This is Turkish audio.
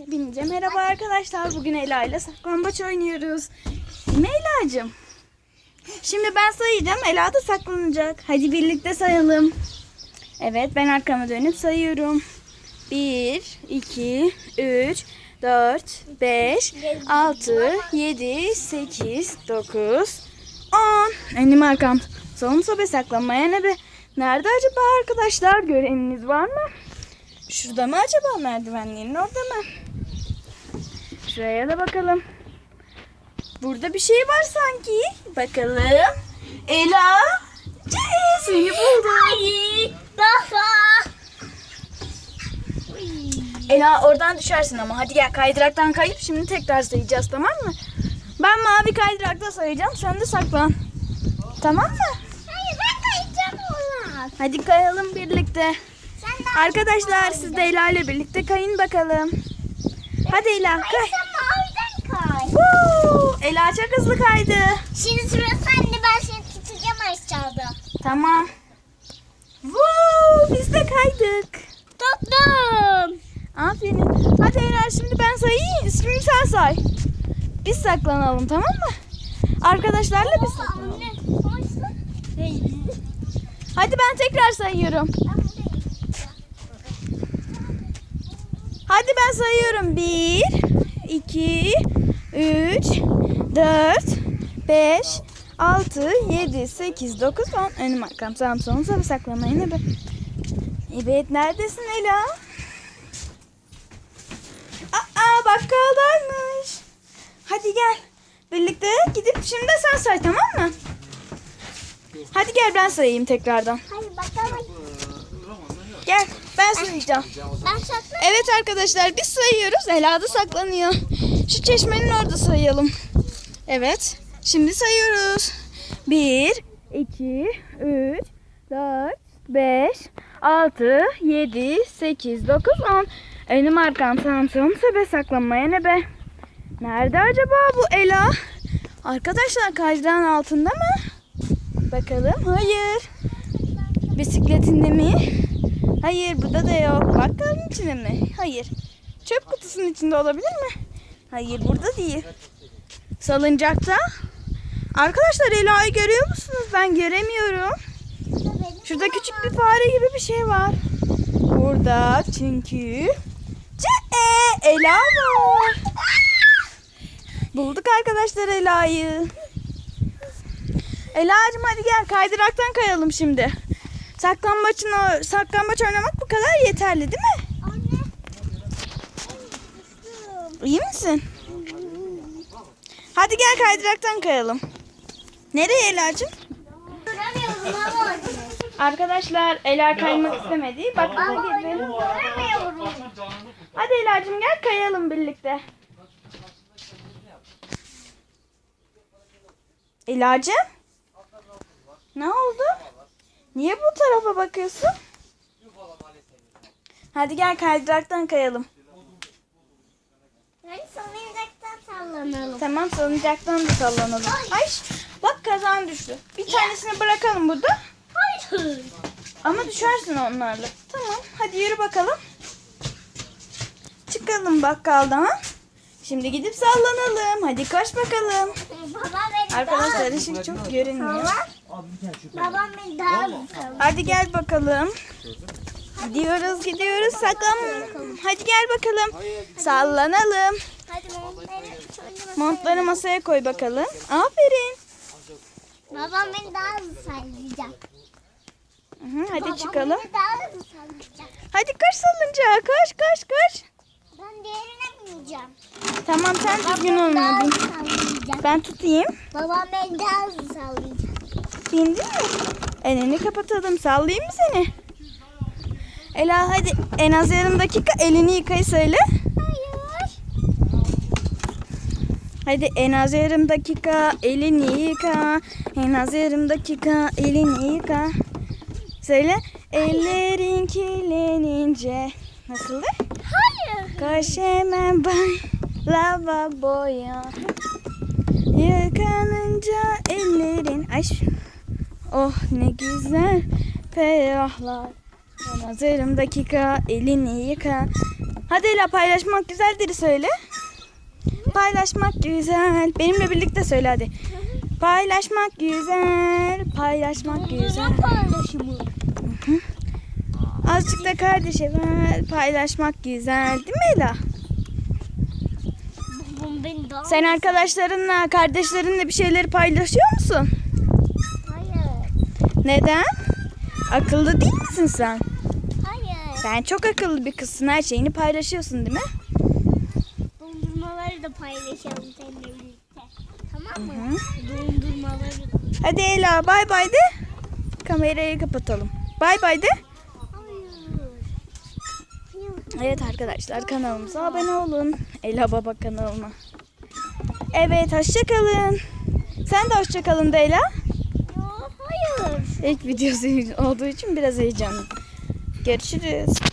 Hepinize merhaba arkadaşlar. Bugün Ela ile saklambaç oynuyoruz. Değil mi? Şimdi ben sayacağım. Ela da saklanacak. Hadi birlikte sayalım. Evet ben arkama dönüp sayıyorum. 1, 2, 3, 4, 5, 6, 7, 8, 9, 10. Önüm arkam. Solum sobe saklanmaya ne be? Nerede acaba arkadaşlar? Göreniniz var mı? Şurada mı acaba merdivenlerin orada mı? Şuraya da bakalım. Burada bir şey var sanki. Bakalım. Ela. Cee, seni buldum. Hayır. Daha. Ela oradan düşersin ama. Hadi gel kaydıraktan kayıp şimdi tekrar sayacağız tamam mı? Ben mavi kaydırakta sayacağım. Sen de saklan. Tamam mı? Hayır ben kayacağım ona. Hadi kayalım birlikte. Arkadaşlar siz de Ela ile birlikte kayın bakalım. Hadi Ela Ay kay. Woo! Ela çok hızlı kaydı. Şimdi sıra sende ben seni tutacağım aşağıda. Tamam. Woo! Biz de kaydık. Tuttum. Aferin. Hadi Ela şimdi ben sayayım. Şimdi sen say. Biz saklanalım tamam mı? Arkadaşlarla biz saklanalım. Anne. Hadi ben tekrar sayıyorum. Hadi ben sayıyorum. 1, 2, 3, 4, 5, 6, 7, 8, 9, 10. Önüm arkam sağım solum sağım saklamayın. Ne be? Evet neredesin Ela? Aa bakkaldaymış. Hadi gel. Birlikte gidip şimdi de sen say tamam mı? Hadi gel ben sayayım tekrardan. Hayır bakalım. Gel ben sayacağım. Ben saklı. Evet arkadaşlar biz sayıyoruz. Ela da saklanıyor. Şu çeşmenin orada sayalım. Evet. Şimdi sayıyoruz. 1, 2, 3, 4, 5, 6, 7, 8, 9, 10. Önüm arkam sağım solum sebe saklanmaya ne be? Nerede acaba bu Ela? Arkadaşlar kaydırağın altında mı? Bakalım. Hayır. Bisikletinde mi? Hayır burada da yok. Bakkalın içinde mi? Hayır. Çöp kutusunun içinde olabilir mi? Hayır burada değil. Salıncakta. Arkadaşlar Ela'yı görüyor musunuz? Ben göremiyorum. Şurada küçük bir fare gibi bir şey var. Burada çünkü Ce e, Ela var. Bulduk arkadaşlar Ela'yı. Ela'cığım hadi gel kaydıraktan kayalım şimdi. Saklambaçın o- saklambaç oynamak bu kadar yeterli değil mi? Anne. İyi misin? Hadi gel kaydıraktan kayalım. Nereye Ela'cığım? Arkadaşlar Ela kaymak istemedi. Bak girdi. Göremiyorum. Hadi Ela'cığım gel kayalım birlikte. Ela'cığım? Ne oldu? Niye bu tarafa bakıyorsun? Hadi gel kaydıraktan kayalım. Ben salıncaktan sallanalım. Tamam salıncaktan da sallanalım. Ay bak kazan düştü. Bir tanesini bırakalım burada. Hayır. Ama düşersin onlarla. Tamam hadi yürü bakalım. Çıkalım bakkaldan. Şimdi gidip sallanalım. Hadi koş bakalım. Baba Arkadaşlar ışık çok görünmüyor. Babam beni daha? Hadi gel bakalım. Gidiyoruz gidiyoruz saklan. Hadi gel bakalım. Sallanalım. Montları masaya koy bakalım. Aferin. Babam beni daha hızlı sallayacak. Hı hı, hadi Babam çıkalım. beni daha hızlı sallayacak. Hadi koş salıncağa koş koş koş. Ben diğerine bineceğim. Tamam sen düzgün Babam daha olma bin. hızlı sallayacak. Ben tutayım. Babam beni daha hızlı sallayacak. Bindin mi? Elini kapatalım. Sallayayım mı seni? Ela hadi en az yarım dakika elini yıkayı söyle. Hayır. Hadi en az yarım dakika elini yıka. En az yarım dakika elini yıka. Söyle. Ellerin kirlenince. Nasıldı? Hayır. Koş hemen bay lavaboya. Yıkanınca ellerin. Ay Oh ne güzel ferahlar. En az yarım dakika elini yıka. Hadi Ela paylaşmak güzeldir söyle. Paylaşmak güzel. Benimle birlikte söyle hadi. Paylaşmak güzel. Paylaşmak güzel. Paylaşımı. Azıcık da kardeşe ver. Paylaşmak güzel. Değil mi Ela? Sen arkadaşlarınla, kardeşlerinle bir şeyleri paylaşıyor musun? Neden? Akıllı değil misin sen? Hayır. Sen çok akıllı bir kızsın. Her şeyini paylaşıyorsun değil mi? Dondurmaları da paylaşalım seninle birlikte. Tamam mı? Hı. Dondurmaları da. Hadi Ela bay bay de. Kamerayı kapatalım. Bay bay de. Evet arkadaşlar kanalımıza abone olun. Ela Baba kanalına. Evet hoşçakalın. Sen de hoşçakalın hayır. İlk videosu olduğu için biraz heyecanlı. Görüşürüz.